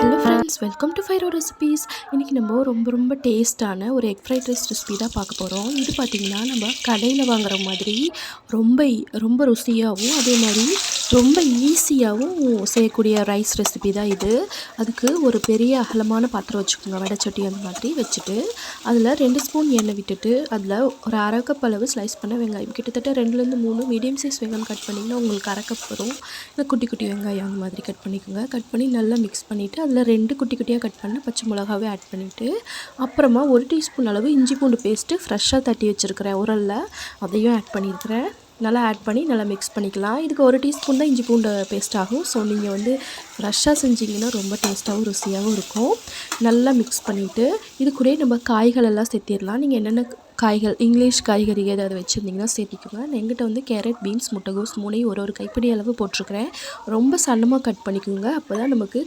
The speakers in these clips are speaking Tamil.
Hello friends welcome to Fyro recipes இன்றைக்கி நம்ம ரொம்ப ரொம்ப டேஸ்ட்டான ஒரு எக் ஃப்ரைட் ரைஸ் ரெசிபி தான் பார்க்க போகிறோம் இது பார்த்திங்கன்னா நம்ம கடையில் வாங்குற மாதிரி ரொம்ப ரொம்ப ருசியாகவும் அதே மாதிரி ரொம்ப ஈஸியாகவும் செய்யக்கூடிய ரைஸ் ரெசிபி தான் இது. அதுக்கு ஒரு பெரிய அகலமான பாத்திரம் வச்சுக்கோங்க. வடைச்சட்டி அந்த மாதிரி வச்சுட்டு அதில் ரெண்டு ஸ்பூன் எண்ணெய் விட்டுட்டு அதில் ஒரு அரை கப் அளவு ஸ்லைஸ் பண்ண வெங்காயம். கிட்டத்தட்ட ரெண்டுலேருந்து மூணு மீடியம் சைஸ் வெங்காயம் கட் பண்ணிங்கன்னா உங்களுக்கு அரை கப் வரும். இல்லை குட்டி குட்டி வெங்காயம் அந்த மாதிரி கட் பண்ணிக்கோங்க. கட் பண்ணி நல்லா மிக்ஸ் பண்ணிவிட்டு அதில் ரெண்டு குட்டி குட்டியாக கட் பண்ண பச்சை மிளகாவே ஆட் பண்ணிவிட்டு அப்புறமா ஒரு டீஸ்பூன் அளவு இஞ்சி பூண்டு பேஸ்ட்டு ஃப்ரெஷ்ஷாக தட்டி வச்சுருக்கிறேன் உரலில் அதையும் ஆட் பண்ணியிருக்கிறேன் நல்லா ஆட் பண்ணி நல்லா மிக்ஸ் பண்ணிக்கலாம். இதுக்கு ஒரு டீஸ்பூன் தான் இஞ்சி பூண்டு பேஸ்ட் ஆகும். ஸோ நீங்கள் வந்து ஃப்ரெஷ்ஷாக செஞ்சிங்கன்னா ரொம்ப டேஸ்ட்டாகவும் ருசியாகவும் இருக்கும். நல்லா மிக்ஸ் பண்ணிவிட்டு இது கூட நம்ம காய்கள் எல்லாம் சேர்த்திடலாம். நீங்கள் என்னென்ன காய்கள் இங்கிலீஷ் காய்கறி ஏதாவது வச்சுருந்தீங்கன்னா சேர்த்திக்கோங்க. நான் எங்கிட்ட வந்து கேரட் பீன்ஸ் முட்டைகோஸ் மூணையும் ஒரு ஒரு கைப்பிடி அளவு போட்டிருக்கிறேன். ரொம்ப சன்னமாக கட் பண்ணிக்கோங்க. அப்போ தான் நமக்கு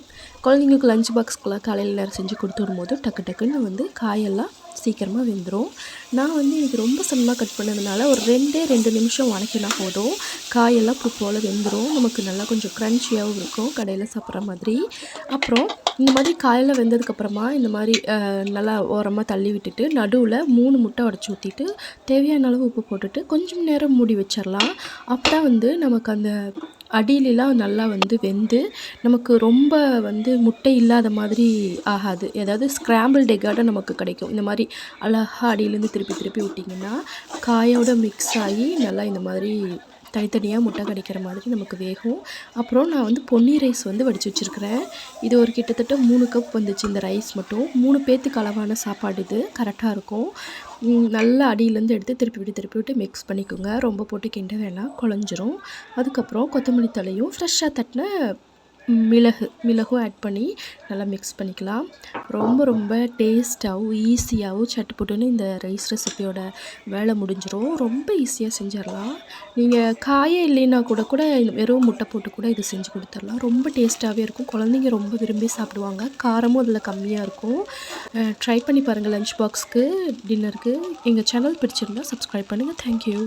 குழந்தைங்களுக்கு லஞ்ச் பாக்ஸ்க்குலாம் காலையில் நேரம் செஞ்சு கொடுத்து விடும்போது டக்கு டக்குன்னு வந்து காயெல்லாம் சீக்கிரமாக வெந்துடும் நான் வந்து எனக்கு ரொம்ப சன்னமாக கட் பண்ணதுனால ஒரு ரெண்டே ரெண்டு நிமிஷம் வணக்கினா போதும். காயெல்லாம் இப்போ போல் வெந்துடும் நமக்கு நல்லா கொஞ்சம் க்ரன்ச்சியாகவும் இருக்கும். கடையில் சாப்பிட்ற மாதிரி. அப்புறம் இந்த மாதிரி காயில் வெந்ததுக்கப்புறமா இந்த மாதிரி நல்லா ஓரமாக தள்ளி விட்டுட்டு நடுவில் மூணு முட்டை உடச்சி ஊற்றிட்டு தேவையான அளவு உப்பு போட்டுட்டு கொஞ்சம் நேரம் மூடி வச்சிடலாம் அப்போ தான் வந்து நமக்கு அந்த அடியிலலாம் நல்லா வந்து வெந்து நமக்கு ரொம்ப வந்து முட்டை இல்லாத மாதிரி ஆகாது. ஏதாவது ஸ்க்ராம்பிள் டெக்கார்டாக நமக்கு கிடைக்கும். இந்த மாதிரி அழகாக அடியிலேருந்து திருப்பி திருப்பி விட்டிங்கன்னா காயோட மிக்ஸ் ஆகி நல்லா இந்த மாதிரி தனித்தனியாக முட்டை கடிக்கிற மாதிரி நமக்கு வேகும். அப்புறம் நான் வந்து பொன்னி ரைஸ் வந்து வடித்து வச்சுருக்கிறேன். இது ஒரு கிட்டத்தட்ட மூணு கப் வந்துச்சு இந்த ரைஸ் மட்டும். மூணு பேத்துக்கு அளவான சாப்பாடு இது. கரெக்டாக இருக்கும். நல்லா அடியிலேருந்து எடுத்து திருப்பி விட்டு திருப்பி விட்டு மிக்ஸ் பண்ணிக்கோங்க. ரொம்ப போட்டு கிண்ட வேணாம். குழஞ்சிரும். அதுக்கப்புறம் கொத்தமல்லி தலையும் ஃப்ரெஷ்ஷாக தட்டின மிளகு மிளகும் ஆட் பண்ணி நல்லா மிக்ஸ் பண்ணிக்கலாம். ரொம்ப ரொம்ப டேஸ்ட்டாகவும் ஈஸியாகவும் சட்டுப்புட்டுன்னு இந்த ரைஸ் ரெசிபியோட வேலை முடிஞ்சிடும் ரொம்ப ஈஸியாக செஞ்சிடலாம் நீங்கள் காயே இல்லைன்னா கூட கூட வெறும் முட்டை போட்டு கூட இது செஞ்சு கொடுத்துடலாம் ரொம்ப டேஸ்ட்டாகவே இருக்கும். குழந்தைங்க ரொம்ப விரும்பி சாப்பிடுவாங்க. காரமும் அதில் கம்மியாக இருக்கும். ட்ரை பண்ணி பாருங்கள் லஞ்ச் பாக்ஸ்க்கு டின்னருக்கு எங்கள் சேனல் பிடிச்சிருந்தா சப்ஸ்கிரைப் பண்ணுங்கள் தேங்க்யூ